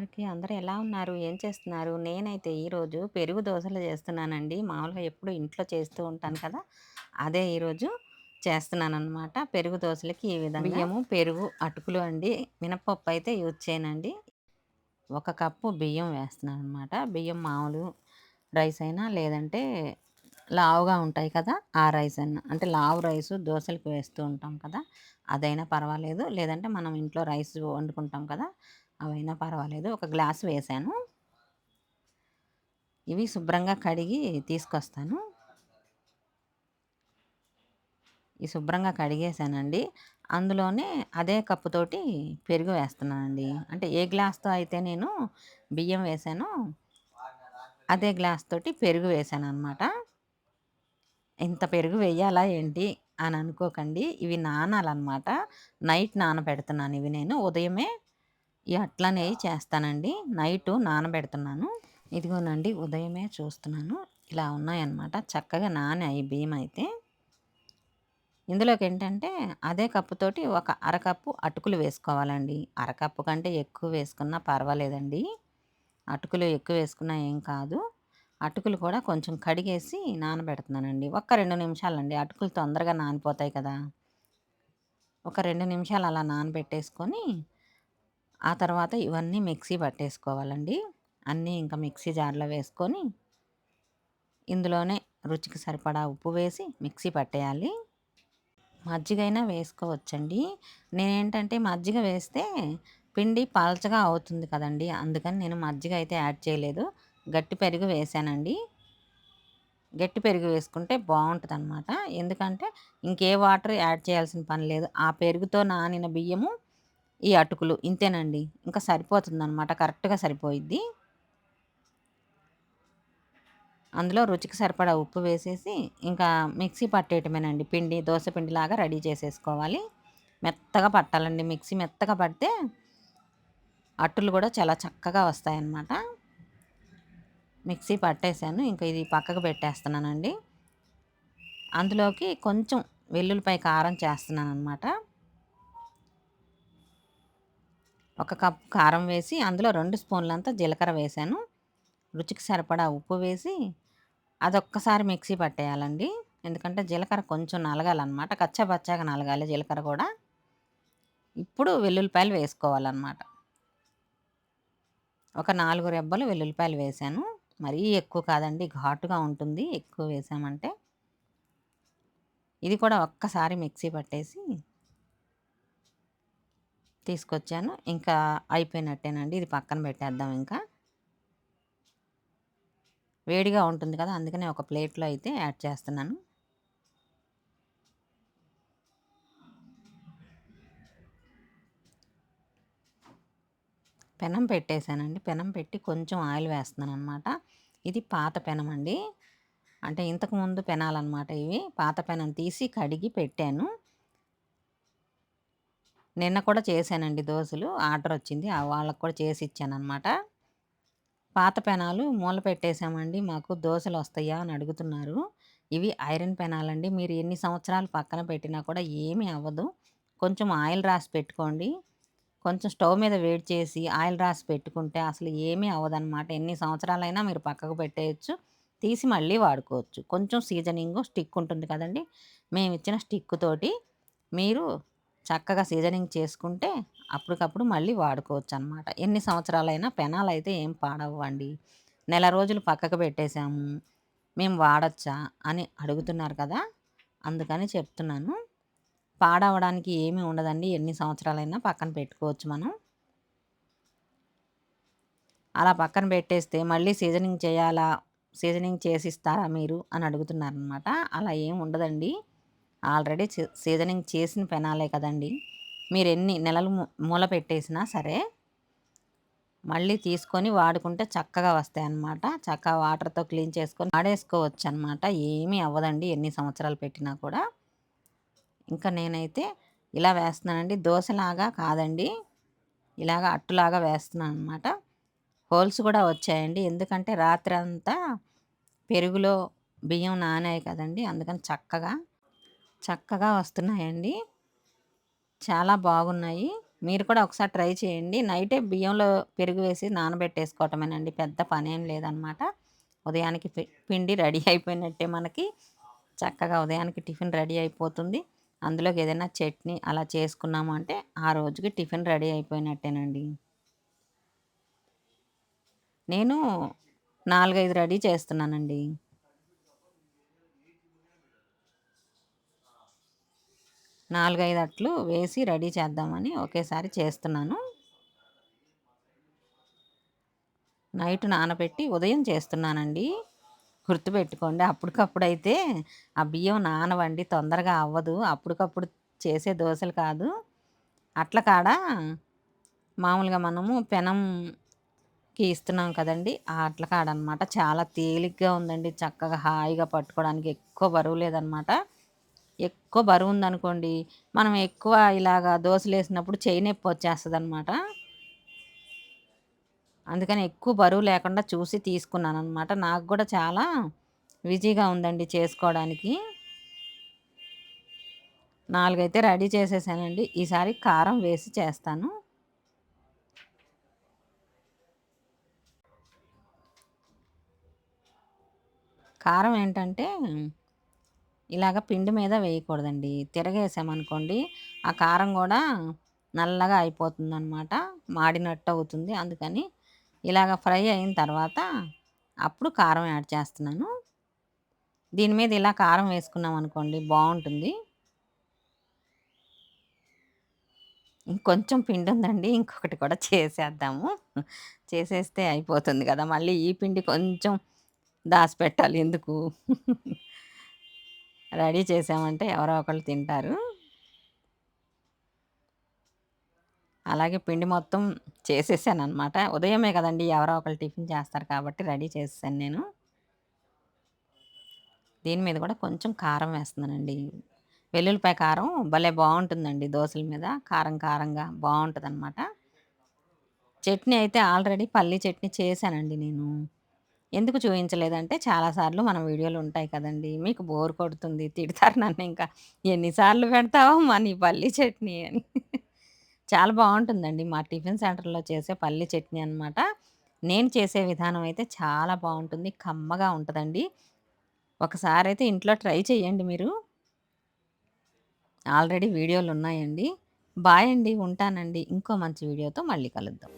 అందరికీ. అందరూ ఎలా ఉన్నారు? ఏం చేస్తున్నారు? నేనైతే ఈరోజు పెరుగు దోసలు చేస్తున్నానండి. మామూలుగా ఎప్పుడు ఇంట్లో చేస్తూ ఉంటాను కదా! అదే ఈరోజు చేస్తున్నాననమాట. పెరుగు దోసలకి ఈ విధంగా బియ్యము, పెరుగు, అటుకులు అండి. మినపప్పు అయితే యూజ్ చేయనండి. ఒక కప్పు బియ్యం వేస్తున్నాననమాట. బియ్యం మామూలు రైస్ అయినా లేదంటే లావుగా ఉంటాయి కదా! ఆ రైస్ అయినా అంటే లావు రైసు దోసలకి వేస్తూ ఉంటాం కదా! అదైనా పర్వాలేదు. లేదంటే మనం ఇంట్లో రైస్ వండుకుంటాం కదా! అవైనా పర్వాలేదు. ఒక గ్లాస్ వేసాను. ఇవి శుభ్రంగా కడిగి తీసుకొస్తాను. ఈ శుభ్రంగా కడిగేసానండి. అందులోనే అదే కప్పుతోటి పెరుగు వేస్తున్నానండి. అంటే ఏ గ్లాస్తో అయితే నేను బియ్యం వేసానో అదే గ్లాస్ తోటి పెరుగు వేసాను అనమాట ఇంత పెరుగు వేయాలా ఏంటి అని అనుకోకండి. ఇవి నానాలన్నమాట. నైట్ నానబెడుతున్నాను ఇవి నేను. ఉదయమే ఈ అట్లనే చేస్తానండి. నైటు నానబెడుతున్నాను. ఇదిగోనండి ఉదయమే చూస్తున్నాను. ఇలా ఉన్నాయన్నమాట. చక్కగా నానాయి బియ్యం అయితే. ఇందులోకి ఏంటంటే అదే కప్పుతోటి ఒక అరకప్పు అటుకులు వేసుకోవాలండి. అరకప్పు కంటే ఎక్కువ వేసుకున్నా పర్వాలేదండి. అటుకులు ఎక్కువ వేసుకున్నా ఏం కాదు. అటుకులు కూడా కొంచెం కడిగేసి నానబెడుతున్నానండి. ఒక్క రెండు నిమిషాలండి. అటుకులు తొందరగా నానిపోతాయి కదా. ఒక రెండు నిమిషాలు అలా నానబెట్టేసుకొని ఆ తర్వాత ఇవన్నీ మిక్సీ పట్టేసుకోవాలండి. అన్నీ ఇంకా మిక్సీ జార్లో వేసుకొని ఇందులోనే రుచికి సరిపడా ఉప్పు వేసి మిక్సీ పట్టేయాలి. మజ్జిగైనా వేసుకోవచ్చండి. నేనేంటంటే మజ్జిగ వేస్తే పిండి పలచగా అవుతుంది కదండి. అందుకని నేను మజ్జిగ అయితే యాడ్ చేయలేదు. గట్టి పెరుగు వేసానండి. గట్టి పెరుగు వేసుకుంటే బాగుంటుంది అనమాట ఎందుకంటే ఇంకే వాటర్ యాడ్ చేయాల్సిన పని లేదు. ఆ పెరుగుతో నానిన బియ్యము ఈ అటుకులు ఇంతేనండి. ఇంకా సరిపోతుంది అనమాట కరెక్ట్గా సరిపోయిద్ది. అందులో రుచికి సరిపడా ఉప్పు వేసేసి ఇంకా మిక్సీ పట్టేయటమేనండి. పిండి దోశ పిండిలాగా రెడీ చేసేసుకోవాలి. మెత్తగా పట్టాలండి మిక్సీ. మెత్తగా పడితే అట్టులు కూడా చాలా చక్కగా వస్తాయన్నమాట. మిక్సీ పట్టేశాను. ఇంకా ఇది పక్కకు పెట్టేస్తున్నానండి. అందులోకి కొంచెం వెల్లుల్లిపాయ కారం చేస్తున్నాను అనమాట ఒక కప్ కారం వేసి అందులో రెండు స్పూన్లంతా జీలకర్ర వేసాను. రుచికి సరిపడా ఉప్పు వేసి అదొక్కసారి మిక్సీ పట్టేయాలండి. ఎందుకంటే జీలకర్ర కొంచెం నలగాలన్నమాట. కచ్చపచ్చగా నలగాలి జీలకర్ర కూడా. ఇప్పుడు వెల్లుల్లిపాయలు వేసుకోవాలన్నమాట. ఒక నాలుగు రెబ్బలు వెల్లుల్లిపాయలు వేసాను. మరీ ఎక్కువ కాదండి ఘాటుగా ఉంటుంది. ఎక్కువ వేసామంటే. ఇది కూడా ఒక్కసారి మిక్సీ పట్టేసి తీసుకొచ్చాను. ఇంకా అయిపోయినట్టేనండి. ఇది పక్కన పెట్టేద్దాం ఇంకా. వేడిగా ఉంటుంది కదా అందుకనే ఒక ప్లేట్లో అయితే యాడ్ చేస్తున్నాను. పెనం పెట్టేశానండి. పెనం పెట్టి కొంచెం ఆయిల్ వేస్తున్నాను అనమాట ఇది పాత పెనం అండి అంటే ఇంతకుముందు పెనాలన్నమాట ఇవి. పాత పెనం తీసి కడిగి పెట్టాను. నిన్న కూడా చేశానండి దోశలు. ఆర్డర్ వచ్చింది. వాళ్ళకు కూడా చేసి ఇచ్చానమాట పాత పెనాలు మూల పెట్టేశామండి. మాకు దోశలు వస్తాయా అని అడుగుతున్నారు. ఇవి ఐరన్ పెనాలండి. మీరు ఎన్ని సంవత్సరాలు పక్కన పెట్టినా కూడా ఏమీ అవ్వదు. కొంచెం ఆయిల్ రాసి పెట్టుకోండి. కొంచెం స్టవ్ మీద వేడి చేసి ఆయిల్ రాసి పెట్టుకుంటే అసలు ఏమీ అవ్వదన్నమాట. ఎన్ని సంవత్సరాలైనా మీరు పక్కకు పెట్టేయచ్చు. తీసి మళ్ళీ వాడుకోవచ్చు. కొంచెం సీజనింగ్ స్టిక్ ఉంటుంది కదండి. మేము ఇచ్చిన స్టిక్ తోటి మీరు చక్కగా సీజనింగ్ చేసుకుంటే అప్పటికప్పుడు మళ్ళీ వాడుకోవచ్చు అనమాట ఎన్ని సంవత్సరాలైనా పెనాలు అయితే ఏం పాడవ్వండి. నెల రోజులు పక్కకు పెట్టేశాము మేము వాడచ్చా అని అడుగుతున్నారు కదా అందుకని చెప్తున్నాను. పాడవడానికి ఏమీ ఉండదండి ఎన్ని సంవత్సరాలైనా పక్కన పెట్టుకోవచ్చు మనం. అలా పక్కన పెట్టేస్తే మళ్ళీ సీజనింగ్ చేయాలా సీజనింగ్ చేసిస్తారా మీరు అని అడుగుతున్నారనమాట అలా ఏం ఉండదండి. ఆల్రెడీ సీజనింగ్ చేసిన పెనాలే కదండి. మీరు ఎన్ని నెలలు మూల పెట్టేసినా సరే మళ్ళీ తీసుకొని వాడుకుంటే చక్కగా వస్తాయి అన్నమాట. చక్కగా వాటర్తో క్లీన్ చేసుకొని వాడేసుకోవచ్చు అనమాట ఏమీ అవ్వదండి ఎన్ని సంవత్సరాలు పెట్టినా కూడా. ఇంకా నేనైతే ఇలా వేస్తున్నానండి. దోశలాగా కాదండి. ఇలాగ అట్టులాగా వేస్తున్నాను అనమాట హోల్స్ కూడా వచ్చాయండి. ఎందుకంటే రాత్రి అంతా పెరుగులో బియ్యం నానాయి కదండి. అందుకని చక్కగా చక్కగా వస్తున్నాయండి. చాలా బాగున్నాయి. మీరు కూడా ఒకసారి ట్రై చేయండి. నైటే బియ్యంలో పెరుగు వేసి నానబెట్టేసుకోవటమేనండి. పెద్ద పని ఏం లేదనమాట. ఉదయానికి పిండి రెడీ అయిపోయినట్టే మనకి. చక్కగా ఉదయానికి టిఫిన్ రెడీ అయిపోతుంది. అందులోకి ఏదైనా చట్నీ అలా చేసుకున్నాము అంటే ఆ రోజుకి టిఫిన్ రెడీ అయిపోయినట్టేనండి. నేను నాలుగైదు రెడీ చేస్తున్నానండి. నాలుగైదు అట్లు వేసి రెడీ చేద్దామని ఒకేసారి చేస్తున్నాను. నైట్ నానబెట్టి ఉదయం చేస్తున్నానండి. గుర్తుపెట్టుకోండి అప్పటికప్పుడైతే ఆ బియ్యం నానవండి తొందరగా అవ్వదు. అప్పటికప్పుడు చేసే దోశలు కాదు. అట్ల కాడ మామూలుగా మనము పెనంకి ఇస్తున్నాం కదండి ఆ అట్ల కాడ అనమాట చాలా తేలిగ్గా ఉందండి చక్కగా హాయిగా పట్టుకోవడానికి ఎక్కువ బరువు లేదనమాట. ఎక్కువ బరువు ఉందనుకోండి మనం ఎక్కువ ఇలాగా దోశలు వేసినప్పుడు చేయి నొప్పి వచ్చేస్తుంది అనమాట అందుకని ఎక్కువ బరువు లేకుండా చూసి తీసుకున్నాను అనమాట నాకు కూడా చాలా ఈజీగా ఉందండి చేసుకోవడానికి. నాలుగైతే రెడీ చేసేసానండి. ఈసారి కారం వేసి చేస్తాను. కారం ఏంటంటే ఇలాగ పిండి మీద వేయకూడదండి. తిరగేసామనుకోండి ఆ కారం కూడా నల్లగా అయిపోతుంది అనమాట మాడినట్టు అవుతుంది. అందుకని ఇలాగ ఫ్రై అయిన తర్వాత అప్పుడు కారం యాడ్ చేస్తున్నాను. దీని మీద ఇలా కారం వేసుకున్నాం అనుకోండి బాగుంటుంది. ఇంకొంచెం పిండి ఉందండి ఇంకొకటి కూడా చేసేద్దాము. చేసేస్తే అయిపోతుంది కదా మళ్ళీ ఈ పిండి కొంచెం దాచిపెట్టాలి ఎందుకు? రెడీ చేసామంటే ఎవరో ఒకళ్ళు తింటారు. అలాగే పిండి మొత్తం చేసేసాను అనమాట ఉదయమే కదండి ఎవరో ఒకరు టిఫిన్ చేస్తారు కాబట్టి రెడీ చేసేసాను నేను. దీని మీద కూడా కొంచెం కారం వేస్తున్నానండి. వెల్లుల్లిపాయ కారం భలే బాగుంటుందండి దోశల మీద. కారం కారంగా బాగుంటుంది అనమాట చట్నీ అయితే ఆల్రెడీ పల్లీ చట్నీ చేశానండి నేను. ఎందుకు చూపించలేదంటే చాలాసార్లు మన వీడియోలు ఉంటాయి కదండి మీకు బోర్ కొడుతుంది తిడతారు నన్ను ఇంకా. ఎన్నిసార్లు పెడతావో మన పల్లీ చట్నీ అని. చాలా బాగుంటుందండి మా టిఫిన్ సెంటర్లో చేసే పల్లి చట్నీ అనమాట నేను చేసే విధానం అయితే చాలా బాగుంటుంది కమ్మగా ఉంటుందండి. ఒకసారి అయితే ఇంట్లో ట్రై చేయండి మీరు. ఆల్రెడీ వీడియోలు ఉన్నాయండి. బాయ్ అండి ఉంటానండి. ఇంకో మంచి వీడియోతో మళ్ళీ కలుద్దాం.